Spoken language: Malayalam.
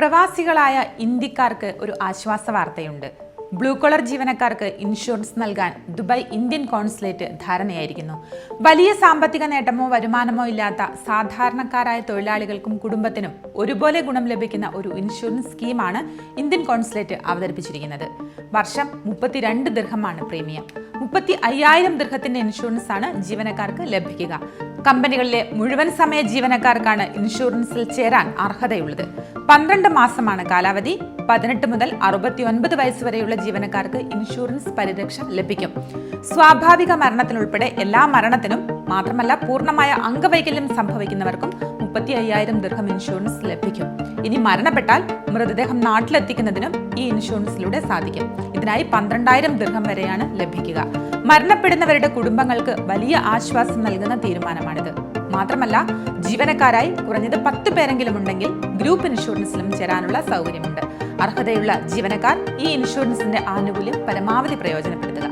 പ്രവാസികളായ ഇന്ത്യക്കാർക്ക് ഒരു ആശ്വാസ വാർത്തയുണ്ട്. ബ്ലൂ കോളർ ജീവനക്കാർക്ക് ഇൻഷുറൻസ് നൽകാൻ ദുബായ് ഇന്ത്യൻ കോൺസുലേറ്റ് ധാരണയായിരിക്കുന്നു. വലിയ സാമ്പത്തിക നേട്ടമോ വരുമാനമോ ഇല്ലാത്ത സാധാരണക്കാരായ തൊഴിലാളികൾക്കും കുടുംബത്തിനും ഒരുപോലെ ഗുണം ലഭിക്കുന്ന ഒരു ഇൻഷുറൻസ് സ്കീമാണ് ഇന്ത്യൻ കോൺസുലേറ്റ് അവതരിപ്പിച്ചിരിക്കുന്നത്. വർഷം മുപ്പത്തിരണ്ട് ദീർഘമാണ് പ്രീമിയം. മുപ്പത്തി അയ്യായിരം ദീർഘത്തിന്റെ ഇൻഷുറൻസ് ആണ് ജീവനക്കാർക്ക് ലഭിക്കുക. കമ്പനികളിലെ മുഴുവൻ സമയ ജീവനക്കാർക്കാണ് ഇൻഷുറൻസിൽ ചേരാൻ അർഹതയുള്ളത്. പന്ത്രണ്ട് മാസമാണ് കാലാവധി. പതിനെട്ട് മുതൽ അറുപത്തി ഒൻപത് വയസ്സ് വരെയുള്ള ജീവനക്കാർക്ക് ഇൻഷുറൻസ് പരിരക്ഷ ലഭിക്കും. സ്വാഭാവിക മരണത്തിനുൾപ്പെടെ എല്ലാ മരണത്തിനും മാത്രമല്ല പൂർണമായ അംഗവൈകല്യം സംഭവിക്കുന്നവർക്കും മുപ്പത്തി അയ്യായിരം ദീർഘം ഇൻഷുറൻസ് ലഭിക്കും. ഇനി മരണപ്പെട്ടാൽ മൃതദേഹം നാട്ടിലെത്തിക്കുന്നതിനും ഈ ഇൻഷുറൻസിലൂടെ സാധിക്കും. ഇതിനായി പന്ത്രണ്ടായിരം ദീർഘം വരെയാണ് ലഭിക്കുക. മരണപ്പെടുന്നവരുടെ കുടുംബങ്ങൾക്ക് വലിയ ആശ്വാസം നൽകുന്ന തീരുമാനമാണിത്. മാത്രമല്ല ജീവനക്കാരായി കുറഞ്ഞത് പത്ത് പേരെങ്കിലും ഉണ്ടെങ്കിൽ ഗ്രൂപ്പ് ഇൻഷുറൻസിലും ചേരാനുള്ള സൗകര്യമുണ്ട്. അർഹതയുള്ള ജീവനക്കാർ ഈ ഇൻഷുറൻസിന്റെ ആനുകൂല്യം പരമാവധി പ്രയോജനപ്പെടുത്തുക.